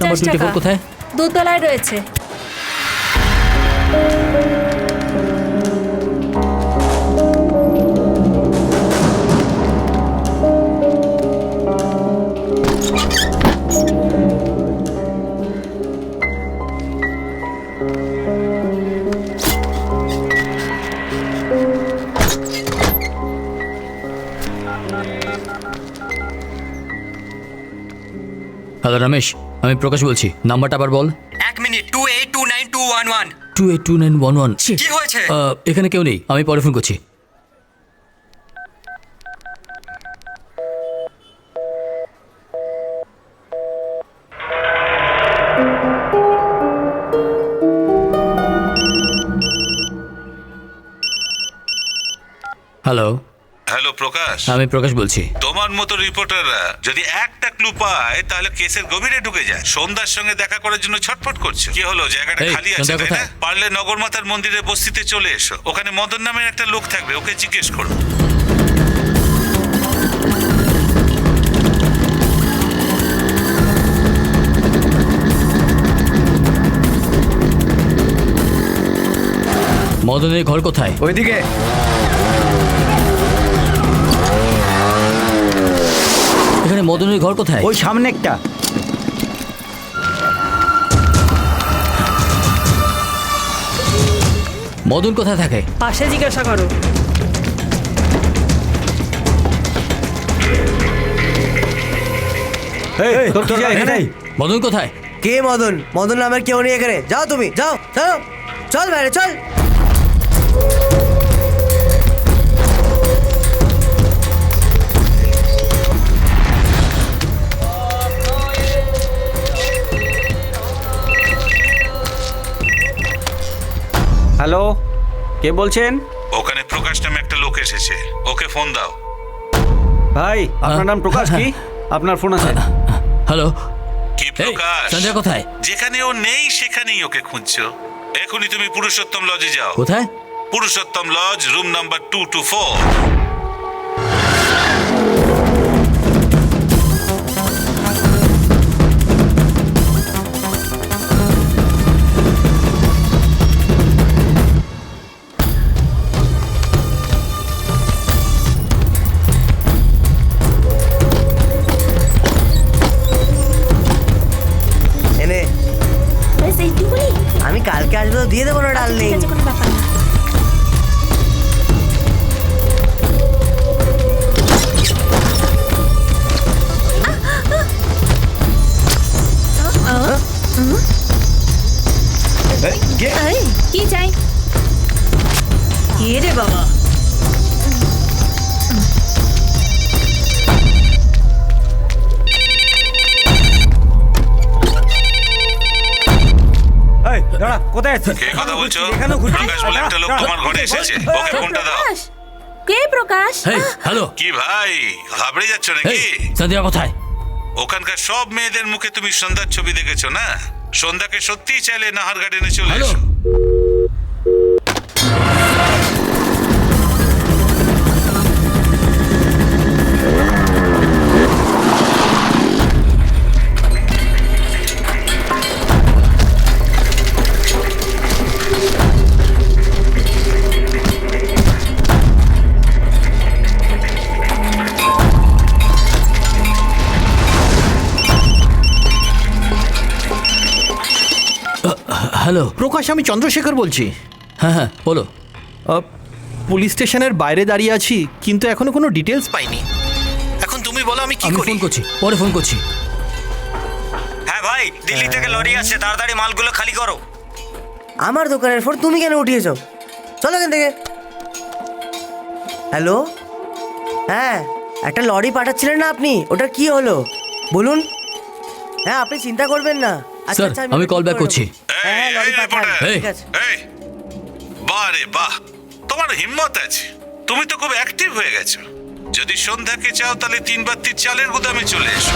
Number twenty টাকা। কোথায়? দোতলায় রয়েছে। হ্যালো রমেশ আমি প্রকাশ বলছি নাম্বারটা আবার বল। এক minute two eight two nine two one one two eight two nine one one কি হয়েছে? এখানে কেউ নেই আমি পরে ফোন করছি। Hello hello Prakash. আমি প্রকাশ বলছি। তোমার মতো রিপোর্টাররা যদি একটা ক্লু পায় তাহলে কেসের গভীরে ঢুকে যায়। সন্ধ্যার সঙ্গে দেখা করার জন্য ছটফট করছ। কি হলো? জায়গাটা খালি আছে তাই না? পারলে নগরমাতার মন্দিরের বস্তিতে চলে এসো। ওখানে মদন নামের একটা লোক থাকবে ওকে জিজ্ঞেস করো। মদনের ঘর কোথায়? ওইদিকে। এখানে মদনের ঘর কোথায়? ওই সামনে একটা। মদন কোথায় থাকে? পাশে জিজ্ঞাসা করো। এই, তোর কি যায় এখানে? মদন কোথায়? কে মদন? মদন নামের কেউ নেই এখানে। যাও তুমি যাও চলো চল বাইরে চল। হ্যালো কে বলছেন? ওখানে প্রকাশ নামে একটা লোক এসেছে। ওকে ফোন দাও। ভাই আপনার নাম প্রকাশ কি? আপনার ফোন আছে। হ্যালো। কি প্রকাশ? সঞ্জয় কোথায়? যেখানে ও নেই সেখানেই ওকে খুঁজছো। এখনই তুমি পুরুষোত্তম লজে যাও। কোথায়? Purushottam lodge room number two two four আমি কালকে আসব তো দিয়ে দেবো না ডাল ঠিক আছে কোনো ব্যাপার না। এই, কি চাই? কে রে বাবা? কোথায় আছিস? কে কথা বলছো? এখানে ঘুরছিস? প্রকাশ বলে একটা লোক তোমার ঘরে এসেছে। ওকে ফোনটা দাও। প্রকাশ। কে প্রকাশ? হ্যালো। কি ভাই ঘাবড়ে যাচ্ছ এই নাকি সন্ধ্যা কোথায়? ওখানকার সব মেয়েদের মুখে তুমি সন্ধ্যার ছবি দেখেছ না? সন্ধ্যাকে সত্যিই চাইলে নাহার গার্ডেনে চলে হ্যালো। এসো। হ্যালো। প্রকাশ আমি চন্দ্রশেখর বলছি। হ্যাঁ হ্যাঁ বলো। পুলিশ স্টেশনের বাইরে দাঁড়িয়ে আছি কিন্তু এখনও কোনো ডিটেলস পাইনি। এখন তুমি বলো আমি কি আমি করি? ফোন করছি পরে ফোন করছি। হ্যাঁ ভাই দিল্লি থেকে লরি আসছে তাড়াতাড়ি মালগুলো খালি করো। আমার দোকানের ফোন তুমি কেন উঠিয়েছো? চলো এখান থেকে। হ্যালো? হ্যাঁ একটা লরি পাঠাচ্ছিলেন না আপনি? ওটা কি হলো? বলুন। হ্যাঁ আপনি চিন্তা করবেন না। স্যার আচ্ছা, আমি কল ব্যাক করে করছি। নেব। হ্যাঁ লরি এই, এই, পাঠান রিপোর্টার। ঠিক আছে। এই। বাহ রে বাহ তোমার হিম্মত আছে। তুমি তো খুব অ্যাক্টিভ হয়ে গেছো। যদি সন্ধ্যাকে চাও তাহলে তিন বাত্তির চালের গুদামে চলে এসো।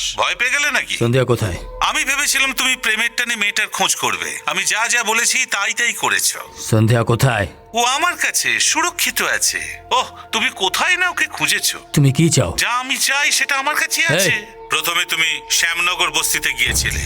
প্রকাশ ভয় পেয়ে গেলে নাকি? সন্ধ্যা কোথায়? আমি ভেবেছিলাম তুমি প্রেমের টানে মেয়েটার খোঁজ করবে। আমি যা যা বলেছি তাই তাই করেছ। সন্ধ্যা কোথায়? ও আমার কাছে সুরক্ষিত আছে। ওহ তুমি কোথায় না ওকে খুঁজেছো? তুমি কি চাও? যা আমি চাই সেটা আমার কাছে আছে। প্রথমে তুমি শ্যামনগর বস্তিতে গিয়েছিলে।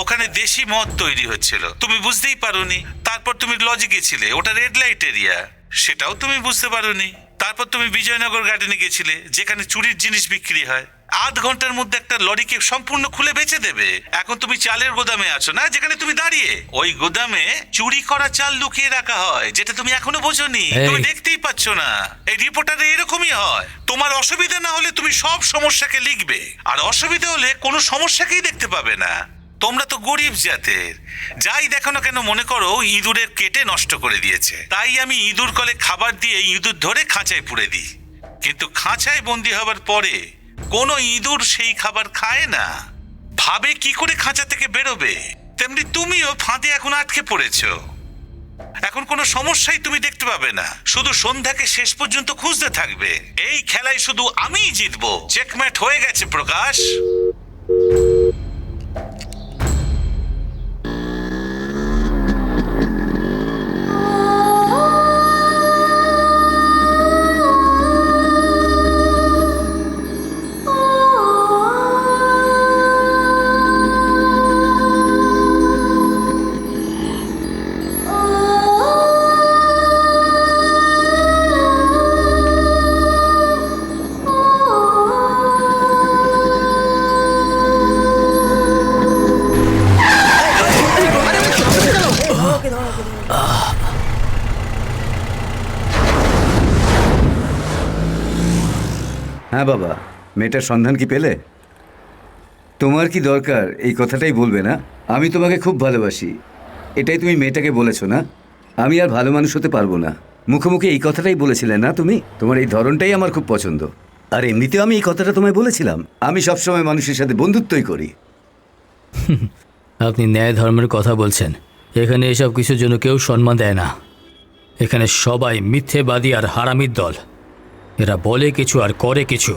ওখানে দেশি মদ তৈরি হচ্ছিল। তুমি বুঝতেই পারোনি। তারপর তুমি লজে গেছিলে। ওটা রেড লাইট এরিয়া সেটাও তুমি বুঝতে পারোনি। তারপর তুমি বিজয়নগর গার্ডেনে গেছিলে যেখানে চুরির জিনিস বিক্রি হয়। আধ ঘণ্টার মধ্যে একটা লরিকে সম্পূর্ণ খুলে বেচে দেবে। এখন তুমি চালের গোদামে আছো না? যেখানে তুমি দাঁড়িয়ে। ওই গোদামে চুরি করা চাল লুকিয়ে রাখা হয় যেটা তুমি এখনও বোঝোনি। তুমি দেখতেই পাচ্ছ না। এই রিপোর্টারে এরকমই হয়। তোমার অসুবিধা না হলে তুমি সব সমস্যাকে লিখবে। আর অসুবিধা হলে কোনো সমস্যাকেই দেখতে পাবে না। তোমরা তো গরিব জাতের। যাই দেখো না কেন মনে করো ইঁদুরের কেটে নষ্ট করে দিয়েছে। তাই আমি ইঁদুর কলে খাবার দিয়ে ইঁদুর ধরে খাঁচায় পুড়ে দিই। কিন্তু খাঁচায় বন্দি হবার পরে কোনো ইঁদুর সেই খাবার খায় না। ভাবে কি করে খাঁচা থেকে বেরোবে? তেমনি তুমিও ফাঁদে এখন আটকে পড়েছ। এখন কোনো সমস্যাই তুমি দেখতে পাবে না। শুধু সন্ধ্যাকে শেষ পর্যন্ত খুঁজতে থাকবে। এই খেলায় শুধু আমিই জিতবো। চেকম্যাট হয়ে গেছে প্রকাশ। হ্যাঁ বাবা, মেয়েটার সন্ধান কি পেলে? তোমার কি দরকার? এই কথাটাই বলবে না? আমি তোমাকে খুব ভালোবাসি। এটাই তুমি মেয়েটাকে বলেছ না? আমি আর ভালো মানুষ হতে পারব না। মুখোমুখি এই কথাটাই বলেছিলে না তুমি? তোমার এই ধরনটাই আমার খুব পছন্দ। আর এমনিতেও আমি এই কথাটা তোমায় বলেছিলাম। আমি সবসময় মানুষের সাথে বন্ধুত্বই করি। আপনি ন্যায় ধর্মের কথা বলছেন। এখানে এসব কিছুর জন্য কেউ সম্মান দেয় না। এখানে সবাই মিথ্যেবাদী আর হারামির দল। এরা বলে কিছু আর করে কিছু।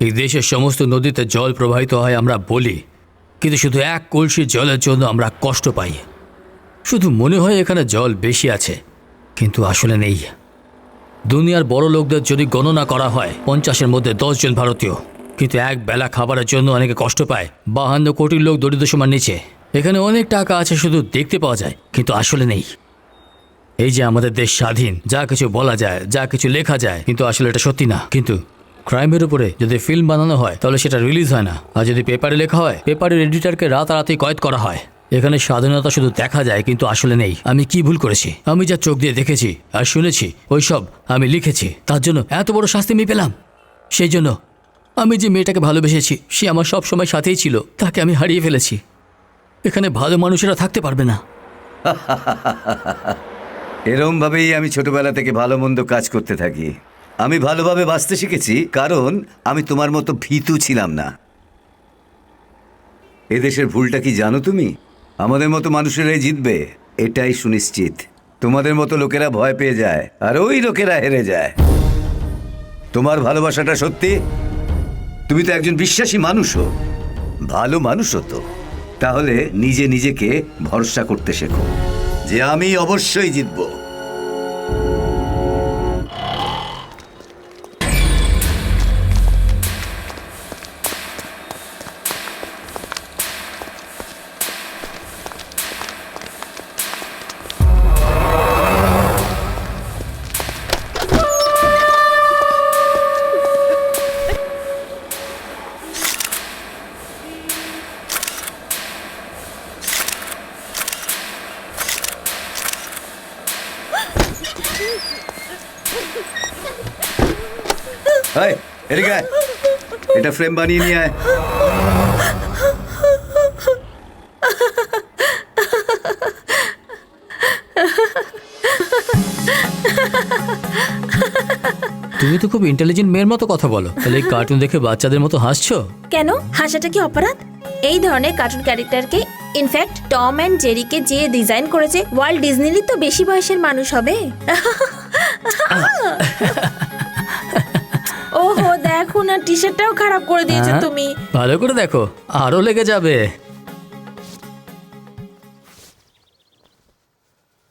এই দেশের সমস্ত নদীতে জল প্রবাহিত হয়, আমরা বলি, কিন্তু শুধু এক কলসি জলের জন্য আমরা কষ্ট পাই। শুধু মনে হয় এখানে জল বেশি আছে, কিন্তু আসলে নেই। দুনিয়ার বড় লোকদের যদি গণনা করা হয়, পঞ্চাশের মধ্যে দশজন ভারতীয়, কিন্তু এক বেলা খাবারের জন্য অনেকে কষ্ট পায়, বাহান্ন কোটি লোক দরিদ্র সীমার নিচে। এখানে অনেক টাকা আছে শুধু দেখতে পাওয়া যায়, কিন্তু আসলে নেই। এই যে আমাদের দেশ স্বাধীন, যা কিছু বলা যায়, যা কিছু লেখা যায়, কিন্তু আসলে এটা সত্যি না। কিন্তু ক্রাইমের উপরে যদি ফিল্ম বানানো হয়, তাহলে সেটা রিলিজ হয় না। আর যদি পেপারে লেখা হয়, পেপারের এডিটরকে রাতারাতি কয়েদ করা হয়। এখানে স্বাধীনতা শুধু দেখা যায়, কিন্তু আসলে নেই। আমি কি ভুল করেছি? আমি যা চোখ দিয়ে দেখেছি আর শুনেছি, ওইসব আমি লিখেছি। তার জন্য এত বড় শাস্তি আমি পেলাম। সেই জন্য আমি যে মেয়েটাকে ভালোবেসেছি, সে আমার সব সময় সাথেই ছিল। তাকে আমি হারিয়ে ফেলেছি। এখানে ভালো মানুষেরা থাকতে পারবে না। এরমভাবেই আমি ছোটবেলা থেকে ভালো মন্দ কাজ করতে থাকি। আমি ভালোভাবে বাঁচতে শিখেছি, কারণ আমি তোমার মতো ভীতু ছিলাম না। এদেশের ভুলটা কি জানো তুমি? আমাদের মতো মানুষেরাই জিতবে, এটাই সুনিশ্চিত। তোমাদের মতো লোকেরা ভয় পেয়ে যায়, আর ওই লোকেরা হেরে যায়। তোমার ভালোবাসাটা সত্যি? তুমি তো একজন বিশ্বাসী মানুষও। ভালো মানুষও তো। তাহলে নিজে নিজেকে ভরসা করতে শেখো যে আমি অবশ্যই জিতবো। এই, এদিকে আয়। এটা ফ্রেম বানিয়ে নিয়ে আয়। তুমি তো খুব ইন্টেলিজেন্ট মেয়ের মতো কথা বলো। তাহলে এই কার্টুন দেখে বাচ্চাদের মতো হাসছো? কেন? হাসাটা কি অপরাধ? এই ধরনের কার্টুন ক্যারেক্টারকে ইনফ্যাক্ট টম অ্যান্ড জেরিকে যে ডিজাইন করেছে ওয়ার্ল্ড ডিজনিরই তো বেশি বয়সের মানুষ হবে। ওহো দেখো না টি শার্টটাও খারাপ করে দিয়েছ হ্যাঁ? তুমি ভালো করে দেখো আরও লেগে যাবে